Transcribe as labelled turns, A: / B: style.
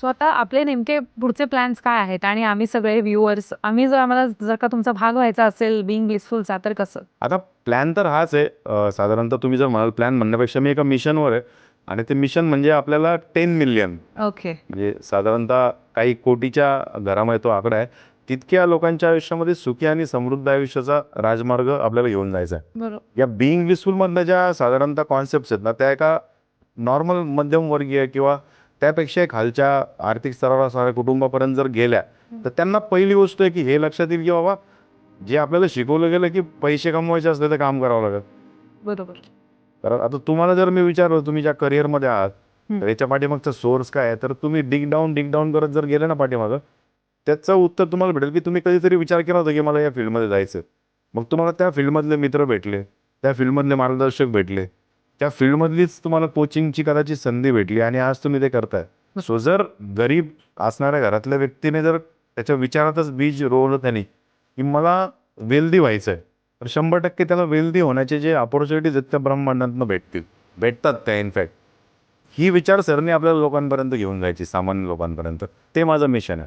A: So आता आपले नेमके पुढचे प्लॅन्स काय आहेत? आणि आम्ही सगळे व्ह्युअर्स आम्ही जर आम्हाला जर का तुमचा भाग व्हायचा असेल बिंग ब्लिसफुलचा तर कसं?
B: आता प्लॅन तर हाच आहे. साधारणतः तुम्ही जर म्हणाल प्लॅन म्हणण्यापेक्षा मी एका मिशनवर आहे. आणि ते मिशन म्हणजे आपल्याला टेन मिलियन
A: ओके
B: म्हणजे साधारणतः काही कोटीच्या घरामध्ये तो आकडा आहे. तितक्या लोकांच्या आयुष्यामध्ये सुखी आणि समृद्ध आयुष्याचा राजमार्ग आपल्याला घेऊन जायचा आहे.
A: बरोबर.
B: या बिईंग ब्लिसफुलमधल्या ज्या साधारणतः कॉन्सेप्ट आहेत ना त्या एका नॉर्मल मध्यमवर्गीय किंवा त्यापेक्षा खालच्या आर्थिक स्तरावर असणाऱ्या कुटुंबापर्यंत जर गेल्या तर त्यांना पहिली गोष्ट आहे की हे लक्षात येईल की बाबा जे आपल्याला शिकवलं गेलं की पैसे कमवायचे असले तर काम करावं लागत
A: बरोबर.
B: कारण आता तुम्हाला जर मी विचारलं तुम्ही ज्या करिअरमध्ये आहात. तर याच्या पाठीमागचा सोर्स काय आहे? तर तुम्ही डिग डाऊन डिग डाऊन करत जर गेले ना पाठीमागं त्याचं उत्तर तुम्हाला भेटेल की तुम्ही कधीतरी विचार केला होता की मला या फील्डमध्ये जायचं मग तुम्हाला त्या फील्डमधले मित्र भेटले त्या फील्डमधले मार्गदर्शक भेटले. त्या फील्डमधलीच तुम्हाला कोचिंगची कदाचित संधी भेटली आणि आज तुम्ही ते करताय. सो जर गरीब असणाऱ्या घरातल्या व्यक्तीने जर त्याच्या विचारातच बीज रोवलं त्यांनी की मला वेल्दी व्हायचं आहे तर शंभर टक्के त्याला वेल्दी होण्याचे जे ऑपॉर्च्युनिटीज आहेत त्या ब्रह्मांडातनं भेटतील. भेटतात त्या इनफॅक्ट ही विचारसरणी आपल्या लोकांपर्यंत घेऊन जायची सामान्य लोकांपर्यंत. ते माझं मिशन आहे.